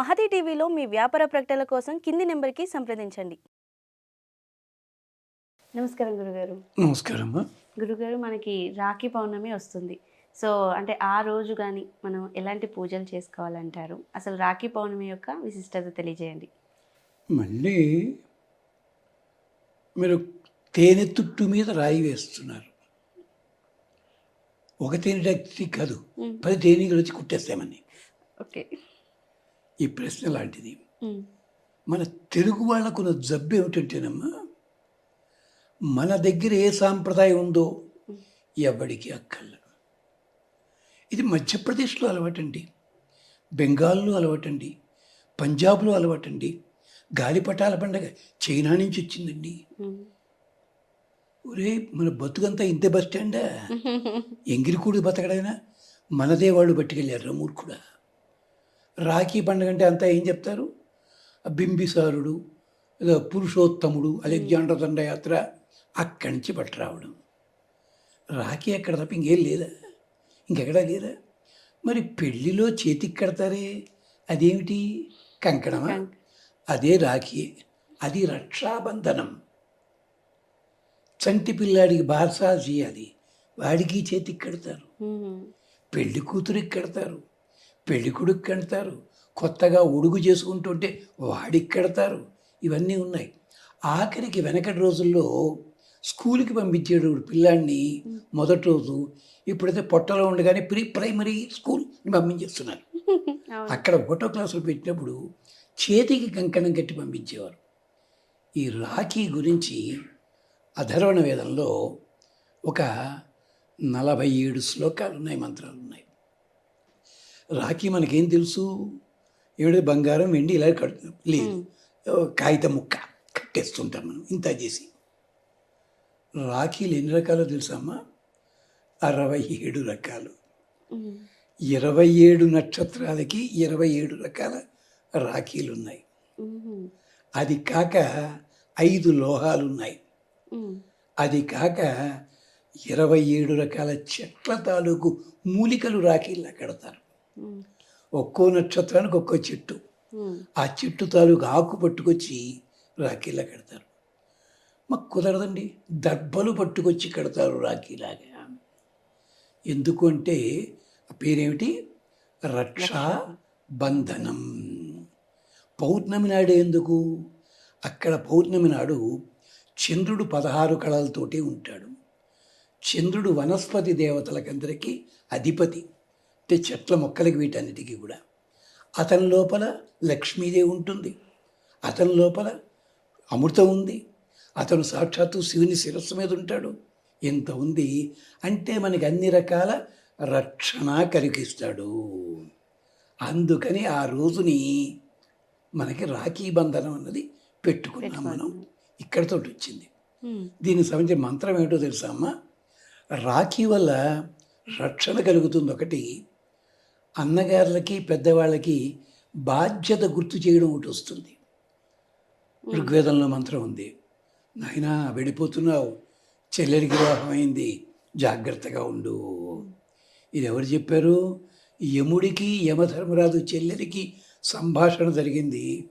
మహతి టీవీలో మీ వ్యాపార ప్రకటనల కోసం కింది నెంబర్కి సంప్రదించండి. నమస్కారం గురుగారు. నమస్కారం అమ్మా. గురుగారు మనకి రాఖీ పౌర్ణమి వస్తుంది. సో అంటే ఆ రోజు కానీ మనం ఎలాంటి పూజలు చేసుకోవాలంటారు? అసలు రాఖీ పౌర్ణమి యొక్క విశిష్టత తెలియజేయండి. మళ్ళీ మీరు తేనె తుట్టు మీద రాయి వేస్తున్నారు. ఒక తేనె కాదు. పది తేనెలు వచ్చి కుట్టేస్తామని ఓకే. ఈ ప్రశ్న లాంటిది. మన తెలుగు వాళ్ళకున్న జబ్బు ఏమిటంటేనమ్మా మన దగ్గర ఏ సాంప్రదాయం ఉందో ఎవడికి అక్కర్లేదు. ఇది మధ్యప్రదేశ్లో అలవాటండి బెంగాల్లో అలవాటండి పంజాబ్లో అలవాటండి గాలిపటాల పండగ చైనా నుంచి వచ్చిందండి. ఒరే మన బతుకంతా ఇంతే బస్ స్టాండా? ఎంగిరికూడి బతకడైనా మనదే వాళ్ళు పట్టుకెళ్ళారు మూర్ఖుడా? రాఖీ పండుగ అంటే అంతా ఏం చెప్తారు? బింబిసారుడు పురుషోత్తముడు అలెగ్జాండర్ దండయాత్ర అక్కడి నుంచి పట్టురావడం రాఖీ అక్కడ తప్ప ఇంకేం లేదా? ఇంకెక్కడా లేదా? మరి పెళ్ళిలో చేతికి కడతారే అదేమిటి? కంకణమా? కంక- అదే రాఖీ అది రక్షాబంధనం. చంటి పిల్లాడికి బార్సా చేయాలి. వాడికి చేతికి కడతారు. పెళ్ళి కూతురికి కడతారు. పెళ్ళి కొడుకు కడతారు. కొత్తగా ఉడుగు చేసుకుంటుంటే వాడికి కడతారు. ఇవన్నీ ఉన్నాయి. ఆఖరికి వెనకటి రోజుల్లో స్కూల్కి పంపించేటప్పుడు పిల్లాడిని మొదటి రోజు ఇప్పుడైతే పొట్టలో ఉండగానే ప్రీ ప్రైమరీ స్కూల్ పంపించేస్తున్నారు. అక్కడ ఒకటో క్లాసులు పెట్టినప్పుడు చేతికి కంకణం కట్టి పంపించేవారు. ఈ రాఖీ గురించి అధర్వణ వేదంలో ఒక నలభై ఏడు శ్లోకాలు ఉన్నాయి మంత్రాలు ఉన్నాయి రాఖీ మనకేం తెలుసు? ఏడు బంగారం వెండి ఇలా కడుతు లేదు. కాగితం ముక్క కట్టేస్తుంటాం మనం ఇంత చేసి. రాఖీలు ఎన్ని రకాలో తెలుసమ్మా అరవై ఏడు రకాలు. ఇరవై ఏడు నక్షత్రాలకి ఇరవై ఏడు రకాల రాఖీలు ఉన్నాయి. అది కాక ఐదు లోహాలు ఉన్నాయి. అది కాక ఇరవై ఏడు రకాల చెట్ల తాలూకు మూలికలు రాఖీల్లా కడతారు. ఒక్కో నక్షత్రానికి ఒక్కో చెట్టు. ఆ చెట్టు తాలూకు ఆకు పట్టుకొచ్చి రాఖీలా కడతారు. మాకు కుదరదండి. దర్భలు పట్టుకొచ్చి కడతారు రాఖీలాగా. ఎందుకు అంటే ఆ పేరేమిటి? రక్షా బంధనం. పౌర్ణమి నాడు ఎందుకు? అక్కడ పౌర్ణమి నాడు చంద్రుడు పదహారు కళలతోటి ఉంటాడు. చంద్రుడు వనస్పతి దేవతలకందరికీ అధిపతి. అంటే చెట్ల మొక్కలకి వీటన్నిటికీ కూడా అతని లోపల లక్ష్మీదేవి ఉంటుంది. అతని లోపల అమృతం ఉంది. అతను సాక్షాత్తు శివుని శిరస్సు మీద ఉంటాడు. ఎంత ఉంది అంటే మనకి అన్ని రకాల రక్షణ కలిగిస్తాడు. అందుకని ఆ రోజుని మనకి రాఖీ బంధనం అన్నది పెట్టుకున్నాం మనం. ఇక్కడితో వచ్చింది. దీనికి సంబంధించిన మంత్రం ఏమిటో తెలుసా అమ్మా? రాఖీ వల్ల రక్షణ కలుగుతుంది ఒకటి. అన్నగారులకి పెద్దవాళ్ళకి బాధ్యత గుర్తు చేయడం ఒకటి వస్తుంది. ఋగ్వేదంలో మంత్రం ఉంది నాయనా వెళ్ళిపోతున్నావు. చెల్లెలికి వివాహం అయింది. జాగ్రత్తగా ఉండు. ఇది ఎవరు చెప్పారు? యముడికి యమధర్మరాజు చెల్లెలికి సంభాషణ జరిగింది.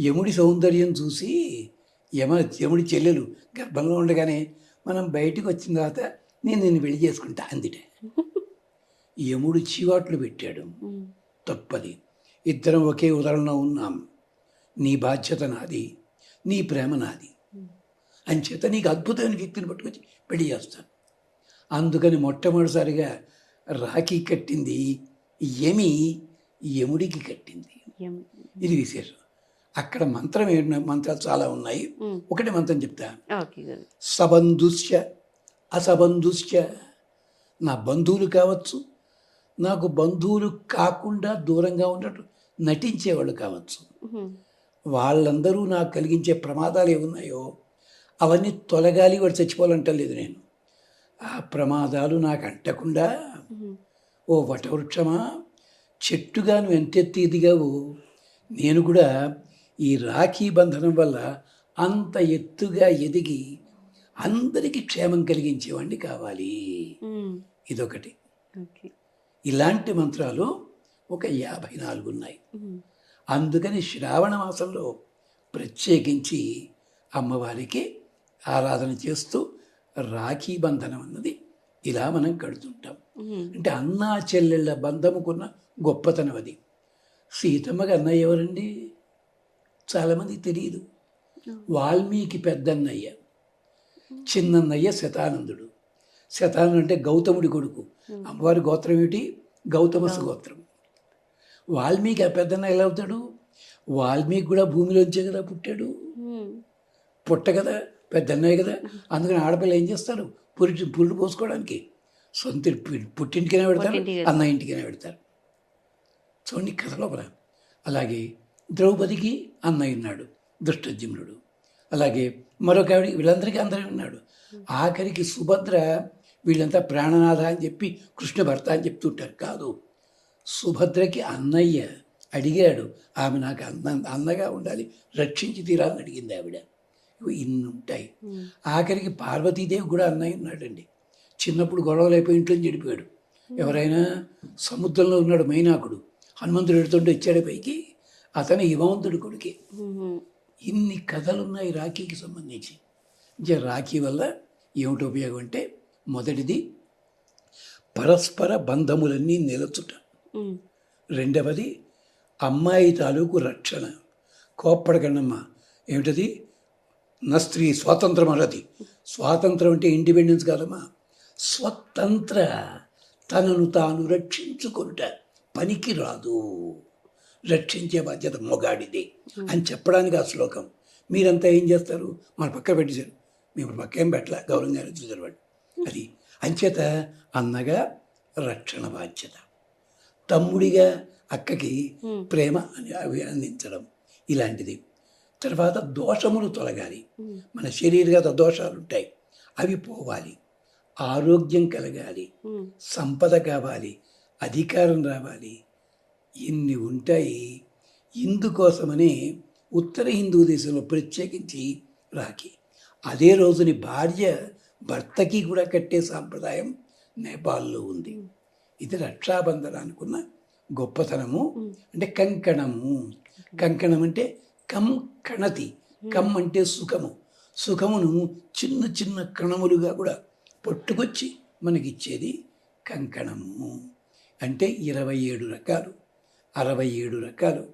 యముడి సౌందర్యం చూసి యమ యముడి చెల్లెలు గర్భంలో ఉండగానే మనం బయటికి వచ్చిన తర్వాత నేను నిన్ను పెళ్ళి చేసుకుంటా అందిట. యముడు చీవాట్లు పెట్టాడు. తప్పది. ఇద్దరం ఒకే ఉదాహరణలో ఉన్నాం. నీ బాధ్యత నాది నీ ప్రేమ నాది. అంచేత నీకు అద్భుతమైన వ్యక్తిని పట్టుకొచ్చి పెళ్ళి చేస్తాను. అందుకని మొట్టమొదటిసారిగా రాఖీ కట్టింది యమి యముడికి కట్టింది. ఇది విశేషం. అక్కడ మంత్రం ఏంటి మంత్రాలు చాలా ఉన్నాయి. ఒకటి మంత్రం చెప్తా. సబంధుశ్చ అసబంధుశ్చ నా బంధువులు కావచ్చు నాకు బంధువులు కాకుండా దూరంగా ఉన్నట్టు నటించేవాళ్ళు కావచ్చు. వాళ్ళందరూ నాకు కలిగించే ప్రమాదాలు ఏమున్నాయో అవన్నీ తొలగాలి వాడు చచ్చిపోవాలంటలేదు నేను ఆ ప్రమాదాలు నాకు అంటకుండా. ఓ వటవృక్షమా చెట్టుగా నువ్వు ఎంతెత్తి ఎదిగావు నేను కూడా ఈ రాఖీ బంధనం వల్ల అంత ఎత్తుగా ఎదిగి అందరికీ క్షేమం కలిగించేవాడిని కావాలి. ఇదొకటి ఓకే ఇలాంటి మంత్రాలు ఒక యాభై నాలుగు ఉన్నాయి. అందుకని శ్రావణ మాసంలో ప్రత్యేకించి అమ్మవారికి ఆరాధన చేస్తూ రాఖీ బంధనం అన్నది ఇలా మనం కడుతుంటాం. అంటే అన్నా చెల్లెళ్ళ బంధముకున్న గొప్పతనం అది. సీతమ్మకి అన్నయ్య ఎవరండి? చాలామందికి తెలియదు. వాల్మీకి పెద్దన్నయ్య చిన్నన్నయ్య శతానందుడు. శతానందుడు అంటే గౌతముడి కొడుకు. అమ్మవారి గోత్రం ఏమిటి? గౌతమసు గోత్రం వాల్మీకి ఆ పెద్దన్న ఎలా అవుతాడు? వాల్మీకి కూడా భూమిలోంచే కదా పుట్టాడు. పుట్ట కదా పెద్దన్నయ్య కదా. అందుకని ఆడపిల్ల ఏం చేస్తారు? పురిటి పురుడు పోసుకోవడానికి. సొంత పుట్టింటికైనా పెడతారు అన్న ఇంటికైనా పెడతారు. చూడండి కథ లోపల. అలాగే ద్రౌపదికి అన్నయ్య ఉన్నాడు దుష్టజిమ్నుడు అలాగే మరొక వీళ్ళందరికీ అందరూ ఉన్నాడు. ఆఖరికి సుభద్ర వీళ్ళంతా ప్రాణనాథ అని చెప్పి కృష్ణ భర్త అని చెప్తుంటారు. కాదు సుభద్రకి అన్నయ్య అడిగాడు. ఆమె నాకు అన్న అన్నగా ఉండాలి రక్షించి తీరాలని అడిగింది ఆవిడ. ఇన్ని ఉంటాయి. ఆఖరికి పార్వతీదేవి కూడా అన్నయ్య ఉన్నాడండి. చిన్నప్పుడు గొడవలు అయిపోయి ఇంట్లో చెడిపోయాడు. ఎవరైనా సముద్రంలో ఉన్నాడు మైనాకుడు. హనుమంతుడు ఎడుతుంటే ఇచ్చాడు పైకి. అతను హిమవంతుడి కొడుకే. ఇన్ని కథలు ఉన్నాయి రాఖీకి సంబంధించి. రాఖీ వల్ల ఏమిటి ఉపయోగం అంటే మొదటిది పరస్పర బంధములన్నీ నిలచుట. రెండవది అమ్మాయి తాలూకు రక్షణ. కోప్పడకండమ్మా. ఏమిటది? నా స్త్రీ స్వాతంత్రం అన్నది. స్వాతంత్రం అంటే ఇండిపెండెన్స్ కాదమ్మా. స్వతంత్ర తనను తాను రక్షించుకొనుట పనికి రాదు. రక్షించే బాధ్యత మొగాడిది అని చెప్పడానికి ఆ శ్లోకం. మీరంతా ఏం చేస్తారు? మన పక్క పెట్టేశారు. మేము పక్క ఏం పెట్టలే. గౌరవంగానే చూసారు వాడు అది. అంచేత అన్నగా రక్షణ బాధ్యత. తమ్ముడిగా అక్కకి ప్రేమ అని అందించడం ఇలాంటిది. తర్వాత దోషములు తొలగాలి. మన శరీరగత దోషాలు ఉంటాయి అవి పోవాలి. ఆరోగ్యం కలగాలి. సంపద కావాలి. అధికారం రావాలి. ఇన్ని ఉంటాయి. ఇందుకోసమనే ఉత్తర హిందూ దేశంలో ప్రత్యేకించి రాఖీ. అదే రోజుని భార్య భర్తకి కూడా కట్టే సాంప్రదాయం నేపాల్లో ఉంది. ఇది రక్షాబంధన అనుకున్న గొప్పతనము. అంటే కంకణము. కంకణం అంటే కం కణతి. కం అంటే సుఖము. సుఖమును చిన్న చిన్న కణములుగా కూడా పట్టుకొచ్చి మనకిచ్చేది కంకణము. అంటే ఇరవై ఏడు రకాలు. అరవై ఏడు రకాలు.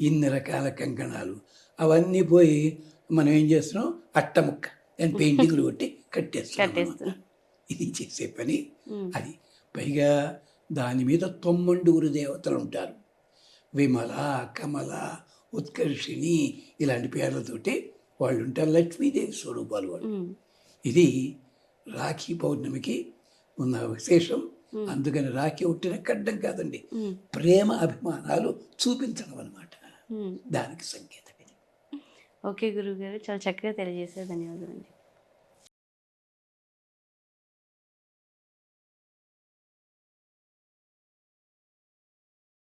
ఇన్ని రకాల కంకణాలు. అవన్నీ పోయి మనం ఏం చేస్తున్నాం? అట్టముక్క దాని పెయింటింగ్లు కొట్టి అన్నమాట. ఇది చేసే పని. అది పైగా దాని మీద తొమ్మండుగురు దేవతలు ఉంటారు. విమల కమల ఉత్కర్షిణి ఇలాంటి పేర్లతోటి వాళ్ళు ఉంటారు. లక్ష్మీదేవి స్వరూపాలు వాళ్ళు. ఇది రాఖీ పౌర్ణమికి ఉన్న విశేషం. అందుకని రాఖీ ఉట్టిన కడ్డం కాదండి. ప్రేమ అభిమానాలు చూపించడం అనమాట. దానికి సంకేతం ఇది. ఓకే గురువు గారు చాలా చక్కగా తెలియజేశారు. ధన్యవాదాలండి